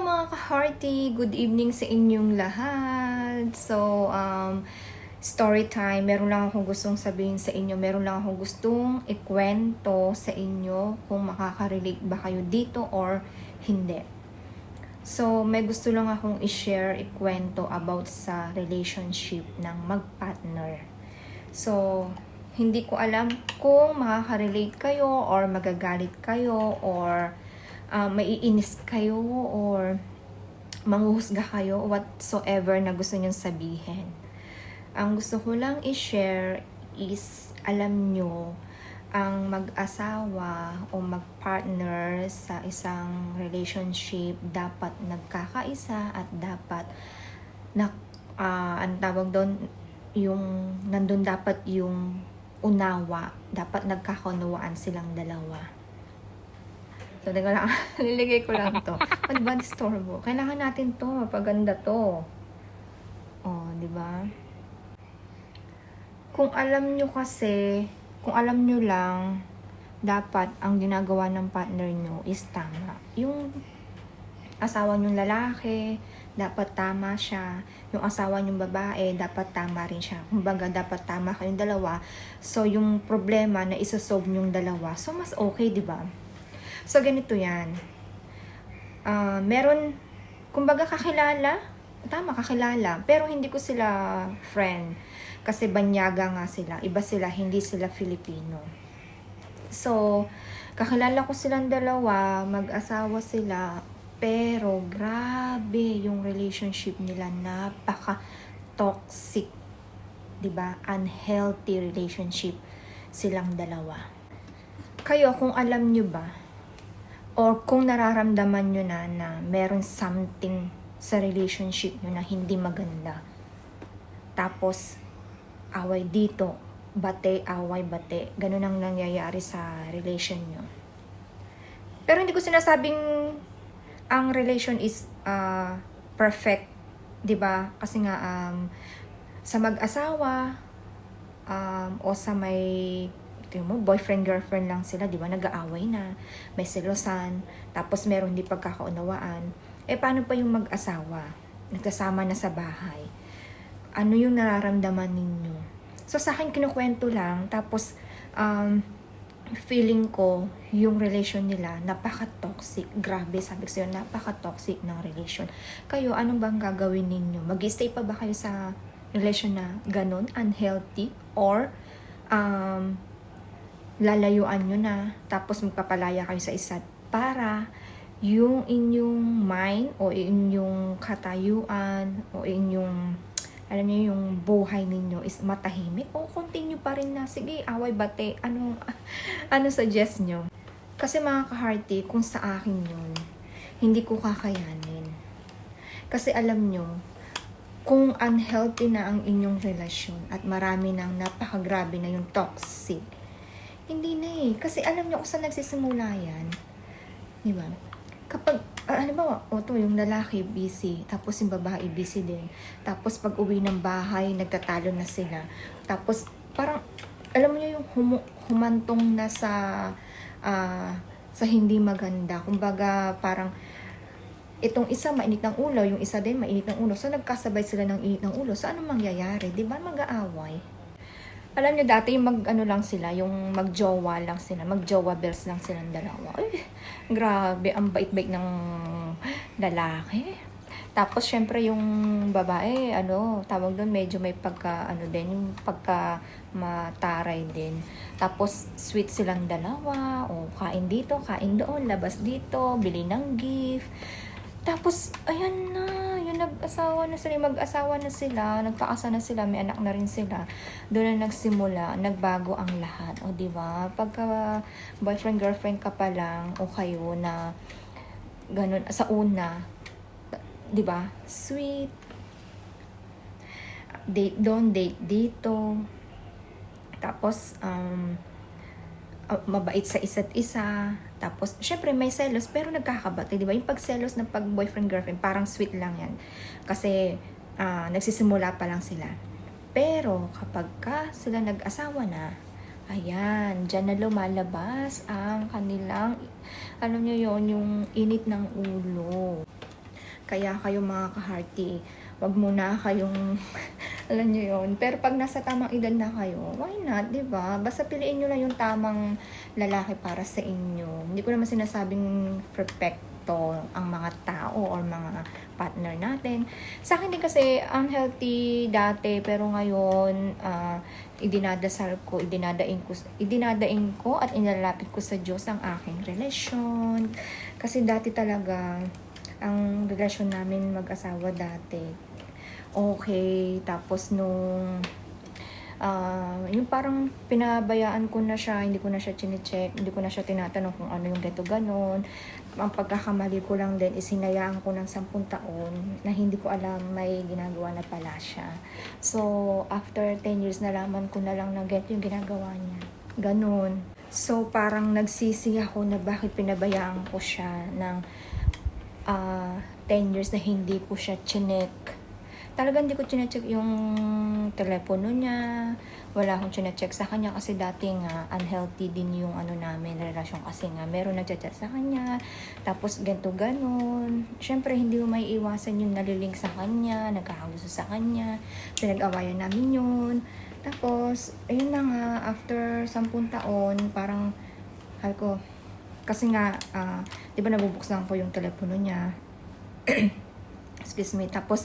mga ka-hearty! Good evening sa inyong lahat! So, um, story time. Meron lang akong gustong sabihin sa inyo. Meron lang akong gustong ikwento sa inyo kung makaka-relate ba kayo dito or hindi. So, may gusto lang akong i-share, ikwento about sa relationship ng mag-partner. So, hindi ko alam kung makaka-relate kayo or magagalit kayo or uh, maiinis kayo or manghuhusga kayo whatsoever na gusto nyong sabihin. Ang gusto ko lang i-share is alam nyo ang mag-asawa o mag-partner sa isang relationship dapat nagkakaisa at dapat na uh, ang tawag doon yung nandun dapat yung unawa dapat nagkakaunawaan silang dalawa So, teka lang. Niligay ko lang to. O, di ba, disturbo? Kailangan natin to. Mapaganda to. O, di ba? Kung alam nyo kasi, kung alam nyo lang, dapat ang ginagawa ng partner nyo is tama. Yung asawa nyong lalaki, dapat tama siya. Yung asawa nyong babae, dapat tama rin siya. Kumbaga, dapat tama kayong dalawa. So, yung problema na isasolve nyong dalawa, so mas okay, di ba? So, ganito yan. Uh, meron, kumbaga kakilala, tama, kakilala, pero hindi ko sila friend. Kasi banyaga nga sila. Iba sila, hindi sila Filipino. So, kakilala ko silang dalawa, mag-asawa sila, pero grabe yung relationship nila, napaka toxic. 'di ba? Unhealthy relationship silang dalawa. Kayo kung alam nyo ba or kung nararamdaman nyo na na meron something sa relationship nyo na hindi maganda. Tapos, away dito, bate, away, bate. Ganun ang nangyayari sa relation nyo. Pero hindi ko sinasabing ang relation is uh, perfect, 'di ba? Kasi nga um, sa mag-asawa um, o sa may tingin mo, boyfriend, girlfriend lang sila, di ba? Nag-aaway na, may selosan, tapos meron di pagkakaunawaan. Eh, paano pa yung mag-asawa? Nagkasama na sa bahay. Ano yung nararamdaman ninyo? So, sa akin, kinukwento lang, tapos, um, feeling ko, yung relation nila, napaka-toxic. Grabe, sabi ko sa'yo, napaka-toxic ng relation. Kayo, anong bang gagawin ninyo? Mag-stay pa ba kayo sa relation na ganun, unhealthy, or um, lalayuan nyo na, tapos magpapalaya kayo sa isa't para yung inyong mind o inyong katayuan o inyong alam niyo yung buhay ninyo is matahimik o continue pa rin na sige away bate. Ano ano suggest nyo? Kasi mga kaharty kung sa akin yun hindi ko kakayanin. Kasi alam nyo kung unhealthy na ang inyong relasyon at marami nang napakagrabe na yung toxic hindi na eh. Kasi alam niyo kung saan nagsisimula yan. Di ba? Kapag, uh, ano ba, o yung lalaki busy, tapos yung babae busy din. Tapos pag uwi ng bahay, nagtatalo na sila. Tapos parang, alam niyo yung hum- humantong na sa, uh, sa hindi maganda. Kumbaga, parang, itong isa mainit ng ulo, yung isa din mainit ng ulo. So, nagkasabay sila ng init ng ulo. So, ano mangyayari? Di ba mag-aaway? Alam niyo dati mag ano lang sila, yung magjowa lang sila, magjowa bells lang silang dalawa. Ay, grabe, ang bait-bait ng lalaki. Tapos syempre yung babae, ano, tawag doon medyo may pagka ano din, yung pagka mataray din. Tapos sweet silang dalawa, o kain dito, kain doon, labas dito, bili ng gift. Tapos ayan na, nag-asawa na sila, mag-asawa na sila, nagpakasa na sila, may anak na rin sila. Doon na nagsimula, nagbago ang lahat. O, di ba? Pagka boyfriend, girlfriend ka pa lang, o kayo na ganun, sa una, di ba? Sweet. Date doon, date dito. Tapos, um, mabait sa isa't isa. Tapos, syempre may selos, pero nagkakabati, di ba? Yung pagselos ng pag boyfriend-girlfriend, parang sweet lang yan. Kasi, uh, nagsisimula pa lang sila. Pero, kapag ka sila nag-asawa na, ayan, dyan na lumalabas ang kanilang, alam nyo yon yung init ng ulo. Kaya kayo mga ka-hearty, wag muna kayong, alam nyo yun. Pero pag nasa tamang edad na kayo, why not, ba? Basta piliin nyo lang yung tamang lalaki para sa inyo. Hindi ko naman sinasabing perfecto ang mga tao or mga partner natin. Sa akin din kasi unhealthy dati pero ngayon ah, idinadasal ko, idinadaing ko, idinadaing ko at inilalapit ko sa Diyos ang aking relasyon. Kasi dati talaga ang relasyon namin mag-asawa dati okay tapos nung ah, yung parang pinabayaan ko na siya, hindi ko na siya chinecheck, hindi ko na siya tinatanong kung ano yung gato ganon. Ang pagkakamali ko lang din is hinayaan ko ng 10 taon na hindi ko alam may ginagawa na pala siya. So, after 10 years, nalaman ko na lang na ganito yung ginagawa niya. Ganon. So, parang nagsisi ako na bakit pinabayaan ko siya ng ah 10 years na hindi ko siya chinek. Talagang hindi ko chinecheck yung telepono niya. Wala akong chinecheck sa kanya kasi dati nga unhealthy din yung ano namin, relasyon kasi nga meron nagchat sa kanya. Tapos ganto ganon. Siyempre hindi mo may iwasan yung nalilink sa kanya, nagkakagusto sa kanya. Pinag-awayan namin yun. Tapos, ayun na nga, after 10 taon, parang, hal ko, kasi nga, ah, di ba nabubuksan ko yung telepono niya. Excuse me. Tapos,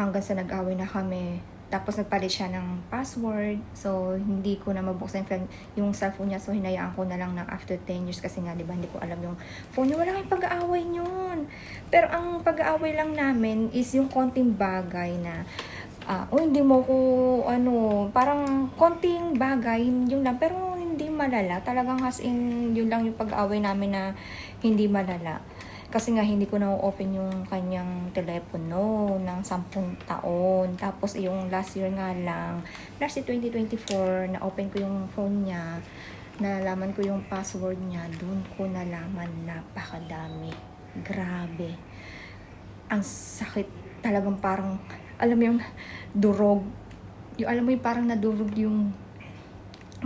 hanggang sa nag-away na kami. Tapos, nagpalit siya ng password. So, hindi ko na mabuksan yung phone- yung cellphone niya. So, hinayaan ko na lang ng after 10 years. Kasi nga, di ba, hindi ko alam yung phone niya. Wala kang pag-aaway yun. Pero, ang pag-aaway lang namin is yung konting bagay na ah, oh, hindi mo ko, ano, parang konting bagay, yun lang, pero hindi malala. Talagang as in, yun lang yung pag-away namin na hindi malala. Kasi nga, hindi ko na-open yung kanyang telepono ng 10 taon. Tapos, yung last year nga lang, last year 2024, na-open ko yung phone niya, nalaman ko yung password niya, doon ko nalaman napakadami. Grabe. Ang sakit talagang parang, alam mo yung durog. Yung alam mo yung parang nadurog yung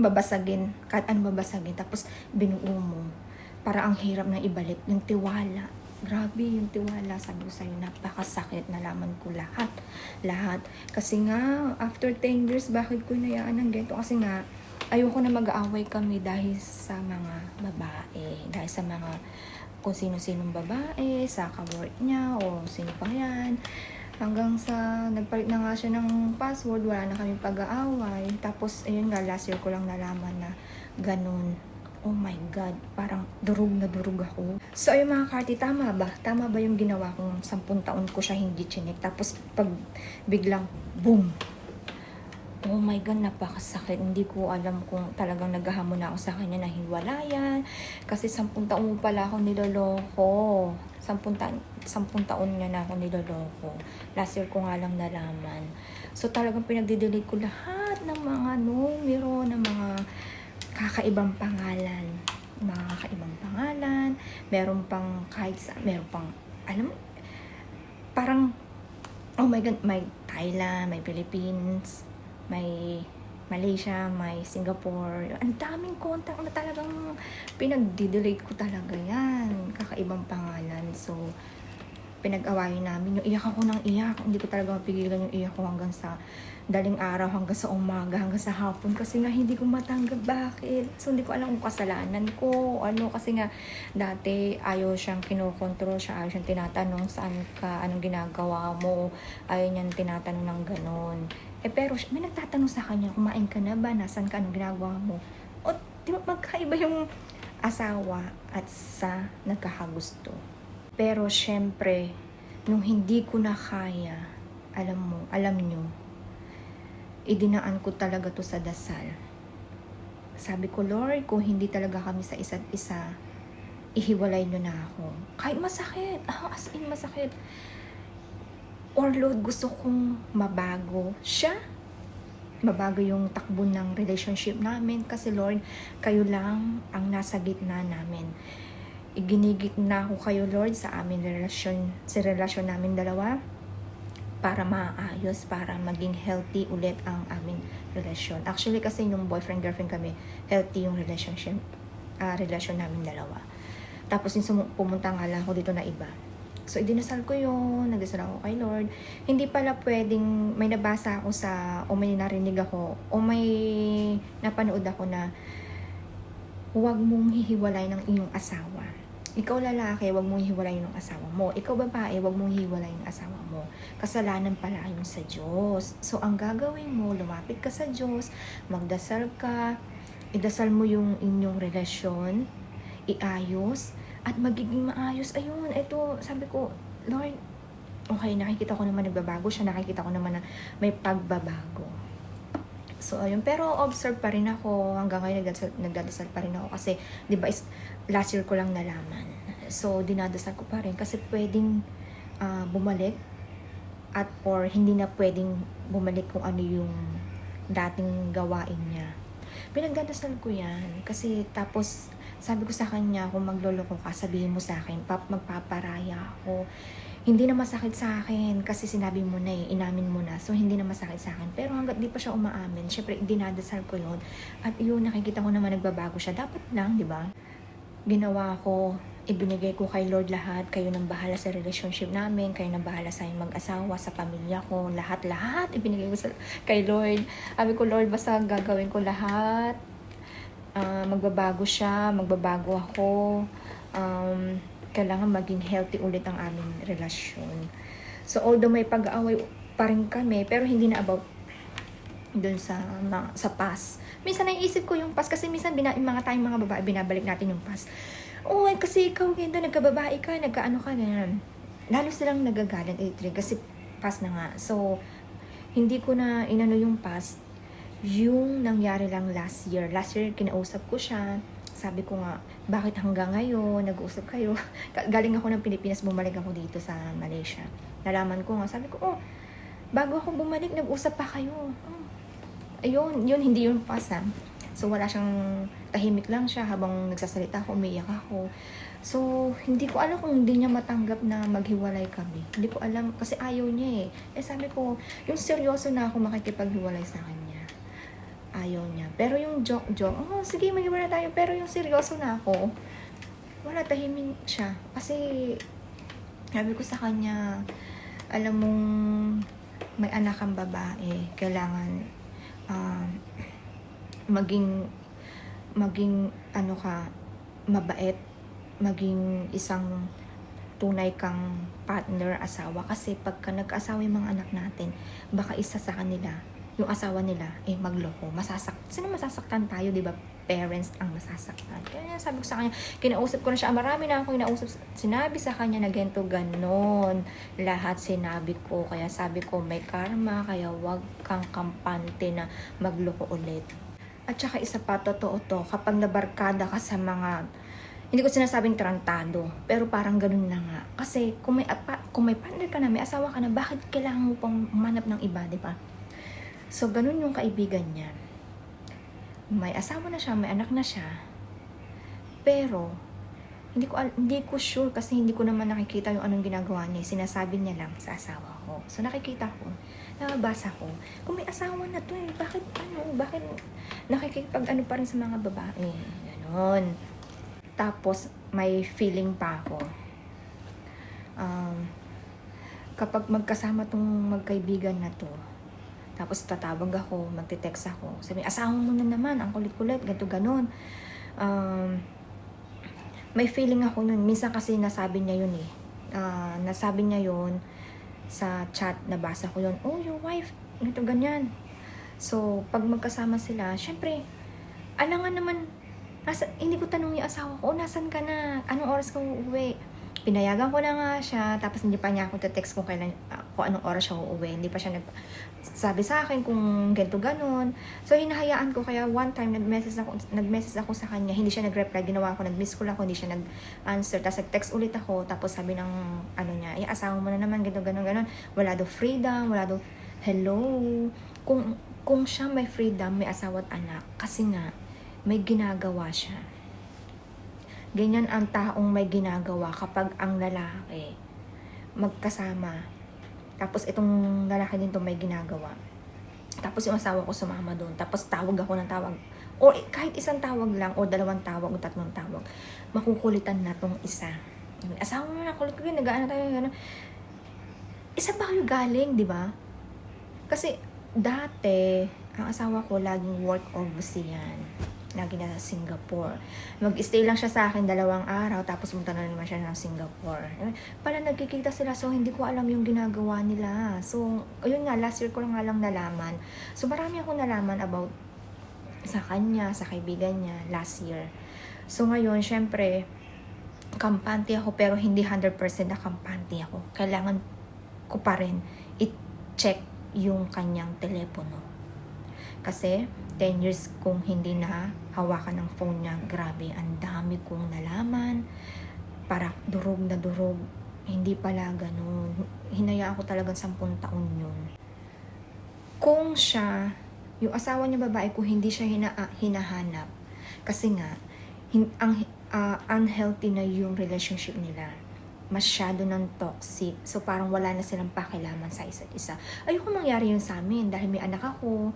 babasagin, kahit ano babasagin, tapos binuo mo. Para ang hirap na ibalik, yung tiwala. Grabe yung tiwala, sabi ko sa'yo, napakasakit, nalaman ko lahat. Lahat. Kasi nga, after 10 years, bakit ko inayaan ng ganito? Kasi nga, ayoko na mag-aaway kami dahil sa mga babae, dahil sa mga kung sino-sinong babae, sa kawork niya, o sino pa yan. Hanggang sa nagpalit na nga siya ng password, wala na kami pag-aaway. Tapos, ayun nga, last year ko lang nalaman na ganun. Oh my God, parang durug na durug ako. So, ayun mga karti, tama ba? Tama ba yung ginawa kong 10 taon ko siya hindi chinek? Tapos, pag biglang, boom! Oh my God, napakasakit. Hindi ko alam kung talagang naghahamon na ako sa kanya na hiwalayan. Kasi 10 taon mo pala ako niloloko. 10 taon, 10 taon niya na ako niloloko. Last year ko nga lang nalaman. So talagang pinagdidelete ko lahat ng mga numero, ng mga kakaibang pangalan. Mga kakaibang pangalan. Meron pang kahit sa, meron pang, alam mo, parang, oh my God, may Thailand, may Philippines, may Malaysia, may Singapore. Ang daming contact na talagang pinag-delete ko talaga yan. Kakaibang pangalan. So, pinag-awayin namin. Yung iyak ako ng iyak. Hindi ko talaga mapigilan yung iyak ko hanggang sa daling araw, hanggang sa umaga, hanggang sa hapon. Kasi nga hindi ko matanggap bakit. So, hindi ko alam kung kasalanan ko. Ano, kasi nga dati ayaw siyang kinokontrol siya. Ayaw siyang tinatanong saan ka, anong ginagawa mo. Ayaw niyang tinatanong ng ganon. Eh pero may nagtatanong sa kanya, kumain ka na ba? Nasaan ka? Anong ginagawa mo? O di ba magkaiba yung asawa at sa nagkakagusto. Pero syempre, nung hindi ko na kaya, alam mo, alam nyo, idinaan ko talaga to sa dasal. Sabi ko, Lord, kung hindi talaga kami sa isa't isa, ihiwalay nyo na ako. Kahit masakit, ah, as in masakit. Or Lord, gusto kong mabago siya. Mabago yung takbo ng relationship namin. Kasi Lord, kayo lang ang nasa gitna namin. Iginigit na ako kayo, Lord, sa amin relasyon, sa relasyon namin dalawa para maayos, para maging healthy ulit ang aming relasyon. Actually, kasi yung boyfriend-girlfriend kami, healthy yung relationship, ah relasyon namin dalawa. Tapos yung pumunta nga lang ako dito na iba. So, idinasal ko yun, nagdasal ako kay Lord. Hindi pala pwedeng, may nabasa ako sa, o may narinig ako, o may napanood ako na, huwag mong hihiwalay ng iyong asawa. Ikaw lalaki, huwag mong hiwalay ng asawa mo. Ikaw babae, huwag mong hiwalay ng asawa mo. Kasalanan pala yun sa Diyos. So, ang gagawin mo, lumapit ka sa Diyos, magdasal ka, idasal mo yung inyong relasyon, iayos, at magiging maayos. Ayun, ito, sabi ko, Lord, okay, nakikita ko naman nagbabago siya, nakikita ko naman na may pagbabago. So, ayun. Pero observe pa rin ako. Hanggang ngayon, nagdadasal, nagdadasal pa rin ako. Kasi, di ba, last year ko lang nalaman. So, dinadasal ko pa rin. Kasi pwedeng ah, bumalik at or hindi na pwedeng bumalik kung ano yung dating gawain niya. Pinagdadasal ko yan. Kasi tapos, sabi ko sa kanya, kung magloloko ka, sabihin mo sa akin, pap, magpaparaya ako. Hindi na masakit sa akin kasi sinabi mo na eh, inamin mo na. So, hindi na masakit sa akin. Pero hanggat di pa siya umaamin, syempre, dinadasal ko yun. At yun, nakikita ko naman nagbabago siya. Dapat lang, di ba? Ginawa ko, ibinigay ko kay Lord lahat. Kayo nang bahala sa relationship namin. Kayo nang bahala sa mag-asawa, sa pamilya ko. Lahat-lahat ibinigay ko sa, kay Lord. Sabi ko, Lord, basta gagawin ko lahat. Ah, magbabago siya, magbabago ako. Um, kailangan maging healthy ulit ang aming relasyon. So, although may pag-aaway pa rin kami, pero hindi na about dun sa ma- sa past. Minsan naiisip ko yung past kasi minsan bina, yung mga tayong mga babae binabalik natin yung past. Oh, eh, kasi ikaw ganito, nagkababae ka, nagkaano ka, ganyan. Lalo silang nagagalit eh, kasi past na nga. So, hindi ko na inano yung past. Yung nangyari lang last year. Last year, kinausap ko siya. Sabi ko nga, bakit hanggang ngayon, nag-uusap kayo? Galing ako ng Pilipinas, bumalik ako dito sa Malaysia. Nalaman ko nga, sabi ko, oh, bago ako bumalik, nag-usap pa kayo. Oh, ayun, yun, hindi yun past ha. So, wala siyang, tahimik lang siya habang nagsasalita ako, umiyak ako. So, hindi ko alam kung hindi niya matanggap na maghiwalay kami. Hindi ko alam, kasi ayaw niya eh. Eh, sabi ko, yung seryoso na ako makikipaghiwalay sa kanya. Ayaw niya. Pero yung joke-joke, oh, sige, maghiwalay tayo. Pero yung seryoso na ako, wala, tahimik siya. Kasi, sabi ko sa kanya, alam mong may anak kang babae, kailangan um, maging maging ano ka mabait maging isang tunay kang partner asawa kasi pagka nag-asawa yung mga anak natin baka isa sa kanila yung asawa nila eh magloko. Masasak sino masasaktan tayo di ba? Parents ang masasaktan. Kaya sabi ko sa kanya kinausap ko na siya marami na ako kinausap. Sinabi sa kanya na ganito ganon. Lahat sinabi ko. Kaya sabi ko may karma kaya wag kang kampante na magloko ulit. At saka isa pa, totoo to, kapag nabarkada ka sa mga, hindi ko sinasabing trantado, pero parang ganun na nga. Kasi kung may, apa, kung may partner ka na, may asawa ka na, bakit kailangan mo pang manap ng iba, di ba? So, ganun yung kaibigan niya. May asawa na siya, may anak na siya. Pero, hindi ko hindi ko sure kasi hindi ko naman nakikita yung anong ginagawa niya. Sinasabi niya lang sa asawa ko. So nakikita ko, nababasa ko. Kung may asawa na to eh, bakit ano, bakit nakikipag ano pa rin sa mga babae. Ganon. Tapos may feeling pa ako. Um, kapag magkasama tong magkaibigan na to, tapos tatawag ako, magte-text ako. Sabi, asawa mo na naman, ang kulit-kulit, ganito ganon. Um, may feeling ako nun. Minsan kasi nasabi niya yun eh. Ah, nasabi niya yun sa chat, nabasa ko yun. Oh, your wife, ganito ganyan. So, pag magkasama sila, syempre, alangan naman, nasa, hindi ko tanong yung asawa ko, oh, nasan ka na? Anong oras ka uuwi? Pinayagan ko na nga siya, tapos hindi pa niya ako text kung kailan, ah, kung anong oras siya uuwi. Hindi pa siya nag, sabi sa akin kung ganito ganon. So, hinahayaan ko. Kaya one time, nag-message ako, nag-message ako sa kanya. Hindi siya nag-reply. Ginawa ko, nag-miss call ako. Hindi siya nag-answer. Tapos nag-text ulit ako. Tapos sabi ng, ano niya, eh, asawa mo na naman, ganito, ganon, ganon. Wala daw freedom. Wala daw, hello. Kung, kung siya may freedom, may asawa at anak. Kasi nga, may ginagawa siya. Ganyan ang taong may ginagawa kapag ang lalaki magkasama tapos itong lalaki din to may ginagawa. Tapos yung asawa ko sumama doon. Tapos tawag ako ng tawag. O kahit isang tawag lang, o dalawang tawag, o tatlong tawag. Makukulitan na tong isa. Asawa mo na, kulit ko yun, nag-ano tayo, gano'n. Isa ba kayo galing, di ba? Kasi, dati, ang asawa ko, laging work overseas yan. Lagi na sa Singapore. Mag-stay lang siya sa akin dalawang araw, tapos pumunta na naman siya ng Singapore. Eh, Pala nagkikita sila, so hindi ko alam yung ginagawa nila. So, ayun nga, last year ko lang nga lang nalaman. So, marami akong nalaman about sa kanya, sa kaibigan niya, last year. So, ngayon, syempre, kampante ako, pero hindi 100% na kampante ako. Kailangan ko pa rin i-check yung kanyang telepono. Kasi, 10 years kung hindi na hawakan ng phone niya, grabe, ang dami kong nalaman. Para durog na durog. Hindi pala ganun. Hinayaan ko talagang 10 taon yun. Kung siya, yung asawa niya babae, kung hindi siya hina, ah, hinahanap, kasi nga, hin, ang, ah, unhealthy na yung relationship nila masyado ng toxic. So, parang wala na silang pakilaman sa isa't isa. Ayoko mangyari yun sa amin dahil may anak ako,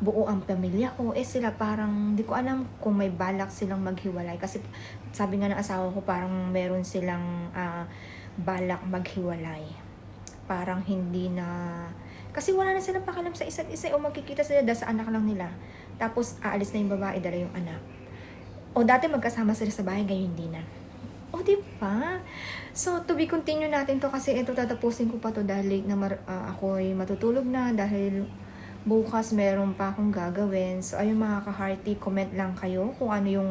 buo ang pamilya ko. Eh, sila parang, di ko alam kung may balak silang maghiwalay. Kasi, sabi nga ng asawa ko, parang meron silang ah, balak maghiwalay. Parang hindi na... Kasi wala na silang pakialam sa isa't isa o magkikita sila dahil sa anak lang nila. Tapos, aalis na yung babae, dala yung anak. O dati magkasama sila sa bahay, ngayon hindi na. O, di ba? So, to be continue natin to kasi ito tatapusin ko pa to dahil late na mar- ah, ako ay matutulog na dahil bukas meron pa akong gagawin. So, ayun mga ka-hearty, comment lang kayo kung ano yung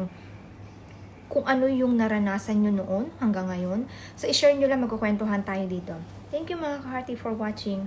kung ano yung naranasan nyo noon hanggang ngayon. So, i-share nyo lang, magkukwentuhan tayo dito. Thank you mga ka-hearty for watching.